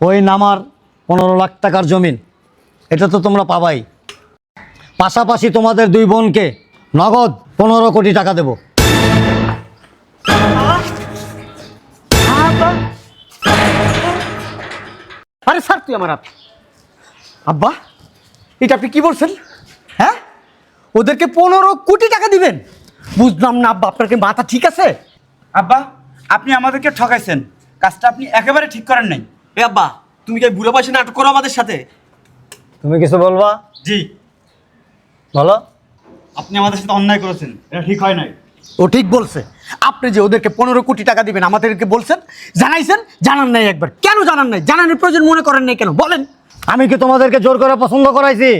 ওই নামার পনেরো লাখ টাকার জমিন। এটা তো তোমরা পাবাই। পাশাপাশি তোমাদের দুই বোনকে নগদ পনেরো কোটি টাকা দেব। আরে স্যার তুই আমার আপনি আব্বা এটা আপনি কি বলছেন? হ্যাঁ? ওদেরকে পনেরো কোটি টাকা দিবেন? বুঝলাম না আব্বা আপনার কি মাথা ঠিক আছে? আব্বা আপনি আমাদেরকে ঠকাইছেন। কাজটা আপনি একেবারে ঠিক করেন নাই। এ আব্বা তুমি কি বুড়ো বয়সে নাটক করো আমাদের সাথে? তুমি কিছু বলবা? জি। বলো। আপনি আমাদের সাথে অন্যায় করেছেন এটা ঠিক হয় নাই। ও ঠিক বলছে। আপনি যে ওদেরকে পনেরো কোটি টাকা দিবেন আমাদেরকে বলছেন জানাইছেন জানান নাই একবার। কেন জানান নাই? জানানোর প্রয়োজন মনে করেন নাই কেন? বলেন। আমি কি তোমাদেরকে জোর করে পছন্দ করাইছি?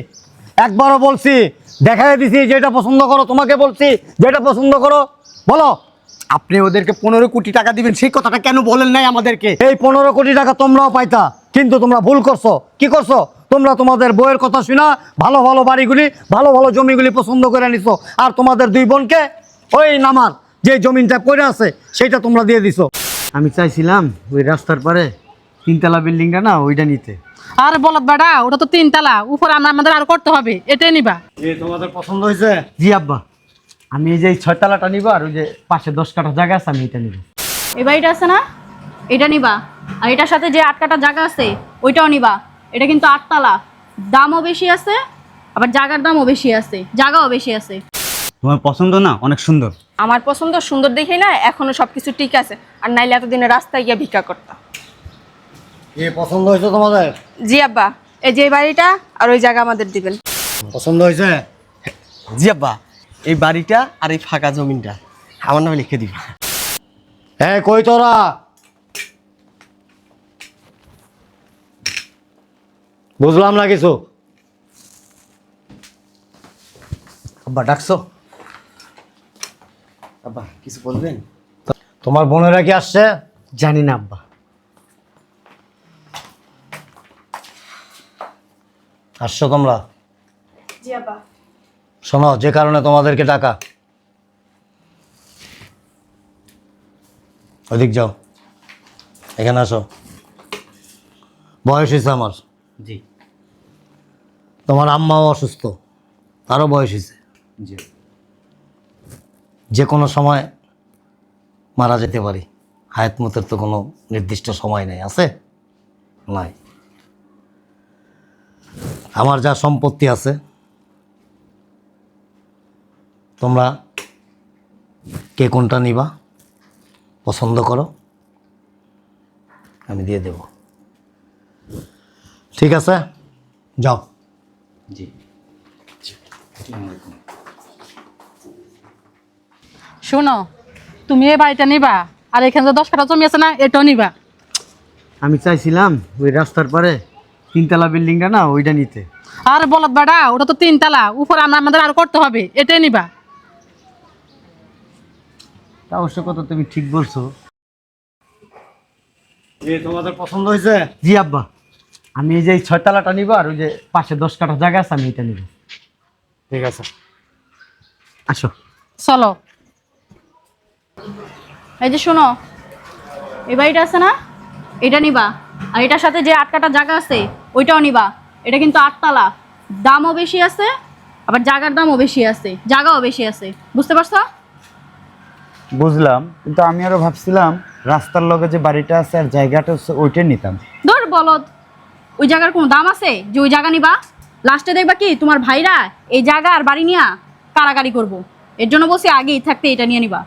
একবারও বলছি দেখাই দিছি যেটা পছন্দ করো তোমাকে বলছি যেটা পছন্দ করো। বলো। আপনি ওদেরকে পনেরো কোটি টাকা দিবেন সেই কথাটা কেন বলেন নাই আমাদেরকে? এই পনেরো কোটি টাকা তোমরাও পাইতা কিন্তু তোমরা ভুল করছ। কি করছ? তোমরা তোমাদের বইয়ের কথা শুনা ভালো ভালো বাড়িগুলি ভালো ভালো জমিগুলি পছন্দ করে নিছো আর তোমাদের দুই বোনকে ওই নামার যে জমিনটা পড়ে আছে সেটা তোমরা দিয়ে দিছো। আমি চাইছিলাম ওই রাস্তার পারে তিনতলা বিল্ডিংটা না ওইটা নিতে। আর বলত বেটা ওটা তো তিনতলা উপরে আমরা আমাদের আর করতে হবে এটাই নিবা। এ তোমাদের পছন্দ হয়েছে? জি আব্বা। আমি এই যে ছয়তলাটা নিব আর ওই যে পাশে দশ কাঠা জায়গা আছে আমি এটা নিব। এই বাড়িটা আছে না? এটা নিবা। আর এটার সাথে যে আট কাটা জায়গা আছে ওইটাও নিবা। এটা কিন্তু আটতলা দামও বেশি আছে আবার জায়গার দামও বেশি আছে। জায়গাও বেশি আছে। তোমার পছন্দ না? অনেক সুন্দর। আমার পছন্দ সুন্দর দেখেই না এখনও সবকিছু ঠিক আছে। আর নাইলে এতদিনে রাস্তায় গিয়ে ভিক্ষা করতাম। এ পছন্দ হয়েছে তোমাদের? জি আব্বা এই যে এই বাড়িটা আর ওই জায়গা আমাদের দিবেন। পছন্দ হয়েছে? জি আব্বা। এই বাড়িটা আর এই ফাঁকা জমিনটা। আমার নামে লিখে দিবা। হ্যাঁ কই তোরা? বুঝলাম না কিছু। আব্বা ডাকছো? আব্বা কিছু বলবেন? তোমার বোনেরা কি আসছে? জানি না আব্বা। আসছো তোমরা? শোনো যে কারণে তোমাদেরকে টাকা ওদিক যাও। এখানে আসো। বয়স হয়েছে আমার। জি। তোমার আম্মাও অসুস্থ। তারও বয়স হয়েছে জি। যে কোনো সময় মারা যেতে পারি। হায়াত মতের তো কোনো নির্দিষ্ট সময় নেই। আছে? নাই। আমার যা সম্পত্তি আছে তোমরা কে কোনটা নিবা? পছন্দ করো। আমি দিয়ে দেব। ঠিক আছে? যাও। জি। শোনো তুমি এই বাড়িটা নিবা আর এখানে যে দশ কাঠা জমি আছে না এটাও নিবা। আমি চাইছিলাম ওই রাস্তার পারে তিনতলা বিল্ডিংটা না ওইটা নিতে। আর বলত বেটা ওটা তো তিনতলা উপরে আমরা আমাদের আর করতে হবে এটাই নিবা। তা অবশ্য কথা তুমি ঠিক বলছো। তোমাদের পছন্দ হয়েছে? জি আব্বা। আমি এই যে এই ছয়তলাটা নিব আর ওই যে পাশে দশ কাঠা জায়গা আছে আমি এটা নিব। ঠিক আছে। আসো। চলো। এই যে শোনো এই বাড়িটা আছে না? এটা নিবা। আর এটার সাথে যে আট কাটা জায়গা আছে ওইটাও নিবা। এটা কিন্তু আটতলা দামও বেশি আছে আবার জায়গার দামও বেশি আছে। জায়গাও বেশি আছে। বুঝতে পারছ? বুঝলাম কিন্তু আমি আরও ভাবছিলাম রাস্তার লগে যে বাড়িটা আছে আর জায়গাটা হচ্ছে ওইটাই নিতাম। ধর বলদ ওই জায়গার কোনো দাম আছে? যে ওই জায়গা নিবা। লাস্টে দেখবা কি তোমার ভাইরা এই জায়গা আর বাড়ি নিয়া কারাকারি করব। এর জন্য বসে আগেই থাকতে এটা নিয়ে নিবা।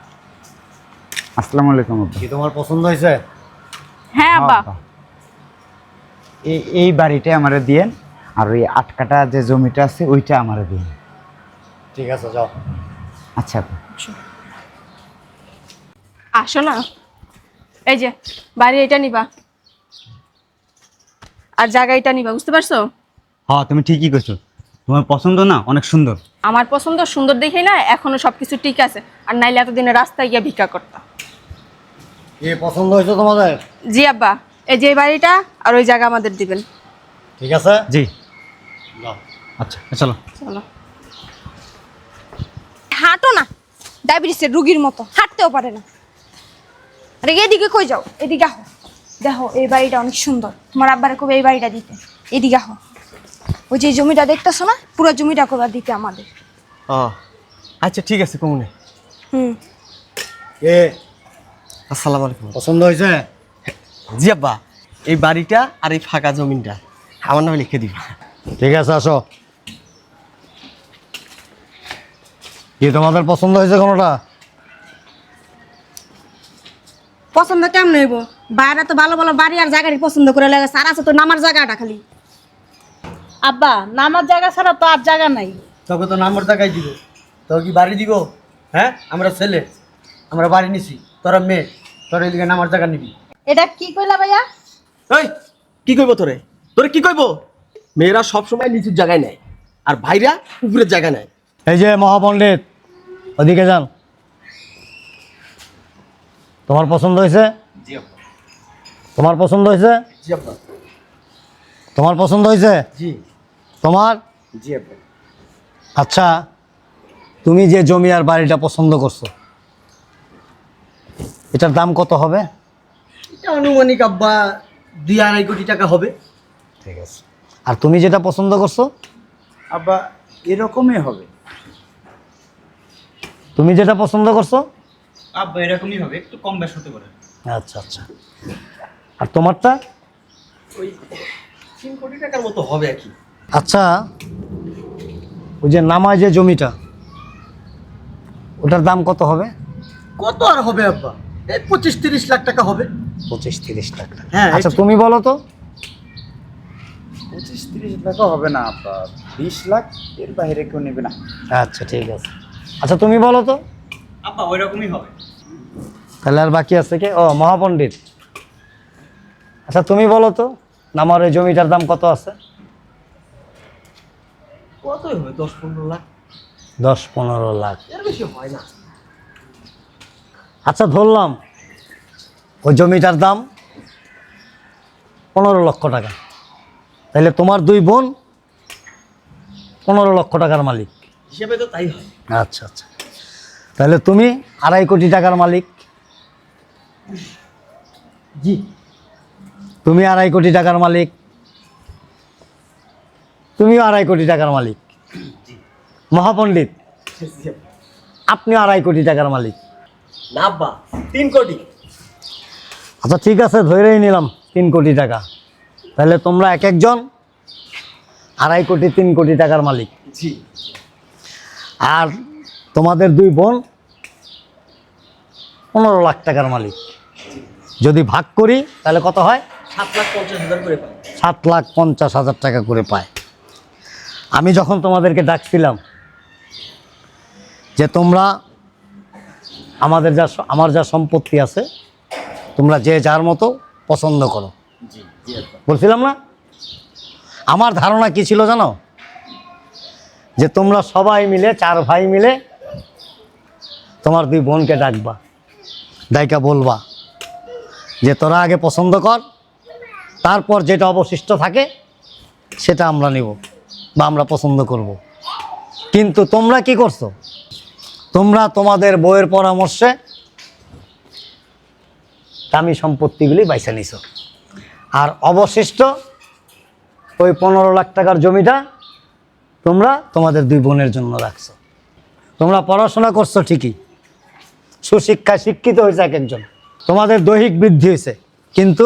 আসসালামু আলাইকুম আব্বা। কি তোমার পছন্দ হয়েছে? হ্যাঁ আব্বা। এই এই বাড়িটাই আমারে দিয়েন আর ওই আটকাটা যে জমিটা আছে ওইটা আমারে দিন ঠিক আছে যাও। আচ্ছা আব্বা। আসো না। এই যে বাড়ি এটা নিবা। আর জায়গা এটা নিবা বুঝতে পারছ? হ্যাঁ তুমি ঠিকই কইছো। তোমার পছন্দ না অনেক সুন্দর। আমার পছন্দ সুন্দর দেখেই না এখনও সবকিছু ঠিক আছে। আর নাইলে এতদিনে রাস্তায় গিয়ে ভিক্ষা করতাম কি পছন্দ হয়েছে তোমাদের? জি আব্বা এই যে এই বাড়িটা আর ওই জায়গা আমাদের দিবেন। ঠিক আছে? জি। আচ্ছা চলো। চলো। হাঁটো না ডায়াবেটিসের রুগীর মতো হাঁটতেও পারে না। আরে এদিকে কই যাও? এদিকে আহো। দেখো এই বাড়িটা অনেক সুন্দর। তোমার আব্বারে কবে এই বাড়িটা দিতে। এদিকে আহ। ওই যে জমিটা দেখতেছো না? পুরো জমিটা কবে দিতে আমাদের। ও আচ্ছা ঠিক আছে কমুনে। হুম। এ আসসালামু আলাইকুম। পছন্দ হয়েছে? জি আব্বা এই বাড়িটা আর এই ফাঁকা জমিনটা। আমার নামে লিখে দিবা। ঠিক আছে আসো। কি তোমাদের পছন্দ হয়েছে কোনোটা? পছন্দ কেমন হইব? বাইরে তো ভালো ভালো বাড়ি আর জায়গাটি পছন্দ করে লাগে আর আছে তো নামার জায়গাটা খালি। আব্বা নামার জায়গা ছাড়া তো আর জায়গা নাই। তোকে তো নামার জায়গায় দিব। তোকে কি বাড়ি দিব? হ্যাঁ? আমরা ছেলে। আমরা বাড়ি নিছি। তোরা মেয়ে। তোরা এদিকে নামার জায়গা নিবি। এটা কি কইলা ভাইয়া? এই কি কইব তোরে? তোরে কি কইব? মেয়েরা সব সময় নিচুর জায়গায় নেয় আর ভাইরা উপরের জায়গা নেয়। এই যে মহাপণ্ডিত ওদিকে যান। তোমার পছন্দ হয়েছে? তোমার পছন্দ হয়েছে? তোমার পছন্দ হয়েছে? জি। তোমার? আচ্ছা তুমি যে জমি আর বাড়িটা পছন্দ করছ এটার দাম কত হবে? এটা আনুমানিক আব্বা দুই আড়াই কোটি টাকা হবে। ঠিক আছে। আর তুমি যেটা পছন্দ করছ? আব্বা এরকমই হবে। তুমি যেটা পছন্দ করছ? আব্বা এরকমই হবে একটু কম বেশ হতে পারে। আচ্ছা আচ্ছা। আর তোমারটা? ওই তিন কোটি টাকার মতো হবে আর কি। আচ্ছা ওই যে নামায় যে জমিটা ওটার দাম কত হবে? কত আর হবে আব্বা? এই পঁচিশ তিরিশ লাখ টাকা হবে। পঁচিশ তিরিশ টাকা। হ্যাঁ, আচ্ছা তুমি বলো তো। পঁচিশ তিরিশ লাখও হবে না আব্বা। বিশ লাখ এর বাইরে কেউ নেবে না। আচ্ছা ঠিক আছে। আচ্ছা তুমি বলো তো। আব্বা ওই রকমই হবে। তাহলে আর বাকি আছে কি? ও মহাপণ্ডিত। আচ্ছা তুমি বলো তো নামার ওই জমিটার দাম কত আছে? কতই হবে? দশ পনেরো লাখ? দশ পনেরো লাখ। এর বেশি হয় না। আচ্ছা ধরলাম ওই জমিটার দাম পনেরো লক্ষ টাকা। তাহলে তোমার দুই বোন পনেরো লক্ষ টাকার মালিক। হিসেবে তো তাই হয়। আচ্ছা আচ্ছা। তাহলে তুমি আড়াই কোটি টাকার মালিক। জি। তুমি আড়াই কোটি টাকার মালিক। তুমিও আড়াই কোটি টাকার মালিক। মহাপণ্ডিত আপনিও আড়াই কোটি টাকার মালিক। না আব্বা তিন কোটি। আচ্ছা ঠিক আছে ধরেই নিলাম তিন কোটি টাকা। তাহলে তোমরা এক একজন আড়াই কোটি তিন কোটি টাকার মালিক। জি। আর তোমাদের দুই বোন পনেরো লাখ টাকার মালিক। যদি ভাগ করি তাহলে কত হয়? সাত লাখ পঞ্চাশ হাজার করে পাই সাত লাখ পঞ্চাশ হাজার টাকা করে পায়। আমি যখন তোমাদেরকে ডাকছিলাম যে তোমরা আমাদের যা আমার যা সম্পত্তি আছে তোমরা যে যার মতো পছন্দ করো। বলছিলাম না? আমার ধারণা কি ছিল জানো? যে তোমরা সবাই মিলে চার ভাই মিলে তোমার দুই বোনকে ডাকবা। ডাইকা বলবা যে তোরা আগে পছন্দ কর, তারপর যেটা অবশিষ্ট থাকে সেটা আমরা নিব বা আমরা পছন্দ করব। কিন্তু তোমরা কি করছ? তোমরা তোমাদের বইয়ের পরামর্শে দামি সম্পত্তিগুলি বাইছে নিছো। আর অবশিষ্ট ওই পনেরো লাখ টাকার জমিটা তোমরা তোমাদের দুই বোনের জন্য রাখছো। তোমরা পড়াশোনা করছ ঠিকই সুশিক্ষায় শিক্ষিত হয়েছে এক একজন তোমাদের দৈহিক বৃদ্ধি হয়েছে কিন্তু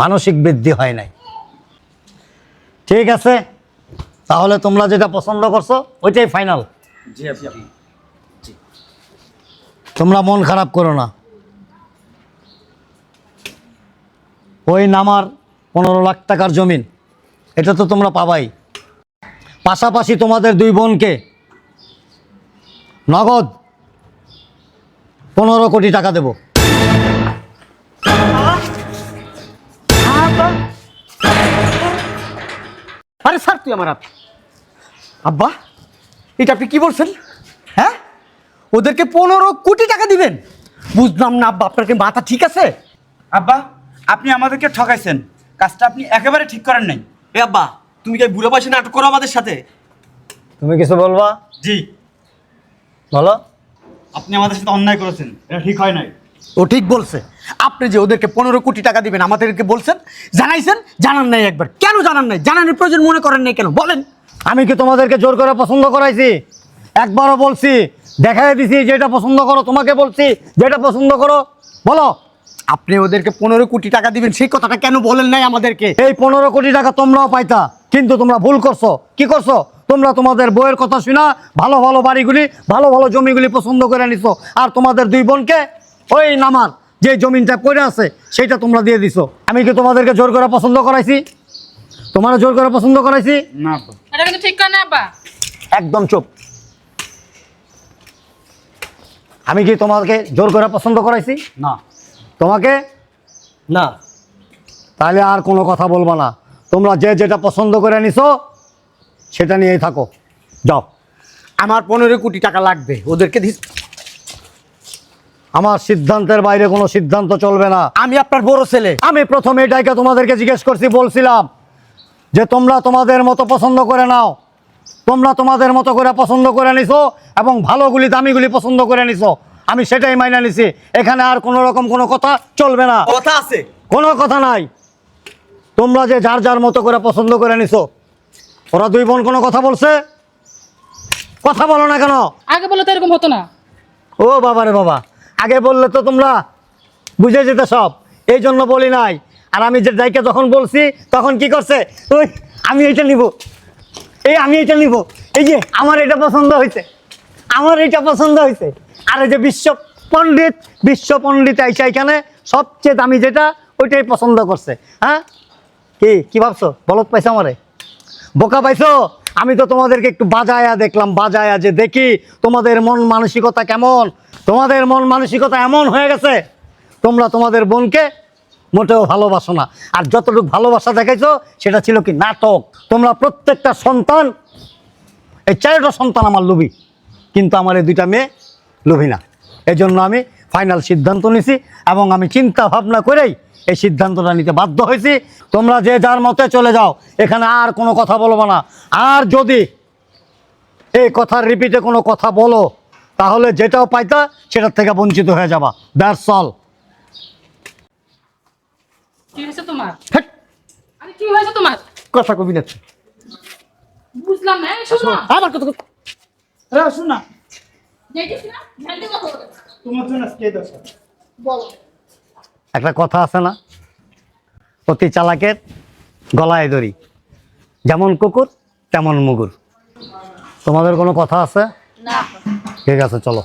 মানসিক বৃদ্ধি হয় নাই। ঠিক আছে? তাহলে তোমরা যেটা পছন্দ করছ ওইটাই ফাইনাল তোমরা মন খারাপ করো না। ওই নামার পনেরো লাখ টাকার জমিন এটা তো তোমরা পাবাই। পাশাপাশি তোমাদের দুই বোনকে নগদ পনেরো কোটি টাকা দেব। আরে স্যার তুই আমার হাত আব্বা এটা আপনি কি বলছেন? হ্যাঁ? ওদেরকে পনেরো কোটি টাকা দিবেন। বুঝলাম না আব্বা আপনার কি মাথা ঠিক আছে? আব্বা আপনি আমাদেরকে ঠকাইছেন। কাজটা আপনি একেবারে ঠিক করেন নাই। এ আব্বা তুমি কি বুড়ো বয়সে নাটক করো আমাদের সাথে? তুমি কিছু বলবা? জি। বলো। আপনি আমাদের সাথে অন্যায় করেছেন এটা ঠিক হয় নাই। ও ঠিক বলছে। আপনি যে ওদেরকে পনেরো কোটি টাকা দিবেন আমাদেরকে বলছেন জানাইছেন জানান নাই একবার। কেন জানান নাই? জানানোর প্রয়োজন মনে করেন নাই কেন? বলেন। আমি কি তোমাদেরকে জোর করে পছন্দ করাইছি? একবারও বলছি দেখাই দিছি যেটা পছন্দ করো তোমাকে বলছি যেটা পছন্দ করো বলো। আপনি ওদেরকে পনেরো কোটি টাকা দিবেন সেই কথাটা কেন বলেন নাই আমাদেরকে? এই পনেরো কোটি টাকা তোমরাও পাইতা। কিন্তু তোমরা ভুল করছ। কি করছ? তোমরা তোমাদের বইয়ের কথা শুনা ভালো ভালো বাড়িগুলি ভালো ভালো জমিগুলি পছন্দ করে নিছো। আর তোমাদের দুই বোনকে ওই নামার যে জমিনটা পড়ে আছে সেটা তোমরা দিয়ে দিছো। আমি কি তোমাদেরকে জোর করে পছন্দ করাইছি? তোমার জোর করে পছন্দ করাইছি? না এটা কিন্তু ঠিক না আব্বা একদম চুপ। আমি কি তোমাকে জোর করে পছন্দ করাইছি? না। তোমাকে? না। তাহলে আর কোনো কথা বলব না। তোমরা যে যেটা পছন্দ করে নিছো সেটা নিয়েই থাকো। যাও। আমার পনেরো কোটি টাকা লাগবে ওদেরকে দিস। আমার সিদ্ধান্তের বাইরে কোনো সিদ্ধান্ত চলবে না। আমি আপনার বড় ছেলে। আমি প্রথমে এটাইকে তোমাদেরকে জিজ্ঞেস করছি বলছিলাম যে তোমরা তোমাদের মতো পছন্দ করে নাও। তোমরা তোমাদের মতো করে পছন্দ করে নিছো এবং ভালোগুলি দামিগুলি পছন্দ করে নিছো। আমি সেটাই মাইনা নিছি। এখানে আর কোনো রকম কোনো কথা চলবে না। কথা আছে। কোনো কথা নাই। তোমরা যে যার যার মতো করে পছন্দ করে নিছো ওরা দুই বোন কোনো কথা বলছে? কথা বলো না কেন? আগে বলে তো এরকম হতো না। ও বাবা রে বাবা আগে বললে তো তোমরা বুঝে যেতে সব। এই জন্য বলি নাই। আর আমি যে যাইকে যখন বলছি তখন কি করছে? ওই আমি এইটা নিব। এই আমি এটা নিব। এই যে আমার এটা পছন্দ হয়েছে আমার এটা পছন্দ হয়েছে আর এই যে বিশ্ব পণ্ডিত বিশ্ব পণ্ডিত আইসা এখানে সবচেয়ে দামি যেটা ওইটাই পছন্দ করছে। হ্যাঁ? কি কি ভাবছ? বলত পাইছো আমারে? বোকা পাইছো? আমি তো তোমাদেরকে একটু বাজায়া দেখলাম, বাজায়া যে দেখি তোমাদের মন মানসিকতা কেমন? তোমাদের মন মানসিকতা এমন হয়ে গেছে, তোমরা তোমাদের বোনকে মোটেও ভালোবাসো না। আর যতটুকু ভালোবাসা দেখাইছো, সেটা ছিল কি নাটক। তোমরা প্রত্যেকটা সন্তান, এই চারটা সন্তান আমার লোভী, কিন্তু আমার এই দুইটা মেয়ে লোভী না। এই জন্য আমি ফাইনাল সিদ্ধান্ত নিছি এবং আমি চিন্তা ভাবনা করেই এই সিদ্ধান্তটা নিতে বাধ্য হয়েছি। তোমরা যে যার মতে চলে যাও এখানে আর কোনো কথা বলব না। আর যদি এই কথার রিপিটে কোনো কথা বলো তাহলে যেটাও পাইতা সেটার থেকে বঞ্চিত হয়ে যাবা। দ্যাটস অল কি হয়েছে তোমার? আরে কি হয়েছে তোমার? কথা কবি না। তুই। বুঝলাম না এই আমার কথা আরে শোন না। তোমার জন্য বলো। একটা কথা আছে না? অতি চালাকের গলায় দড়ি। যেমন কুকুর তেমন মুগুর। তোমাদের কোনো কথা আছে? ঠিক আছে চলো।